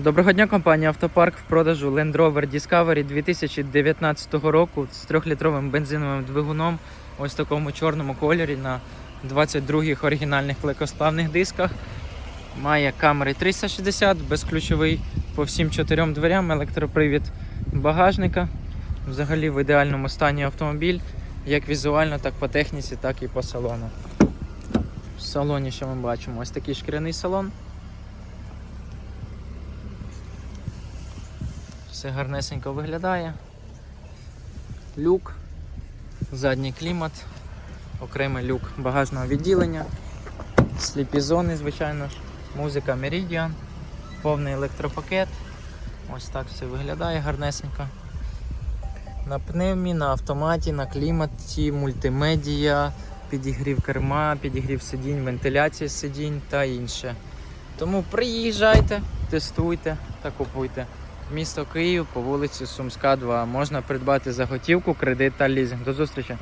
Доброго дня, компанія Автопарк в продажу Land Rover Discovery 2019 року з 3-літровим бензиновим двигуном, ось такому чорному кольорі на 22-х оригінальних легкосплавних дисках. Має камери 360, безключовий по всім чотирьом дверям, електропривід багажника. Взагалі в ідеальному стані автомобіль, як візуально, так по техніці, так і по салону. В салоні, що ми бачимо, ось такий шкіряний салон. Все гарнесенько виглядає. Люк, задній клімат, окремий люк багажного відділення, сліпі зони, звичайно ж, музика Meridian, повний електропакет. Ось так все виглядає гарнесенько. На пневмі, на автоматі, на кліматі, мультимедіа, підігрів керма, підігрів сидінь, вентиляція сидінь та інше. Тому приїжджайте, тестуйте та купуйте. Місто Київ по вулиці Сумська, 2. Можна придбати за готівку, кредит та лізинг. До зустрічі!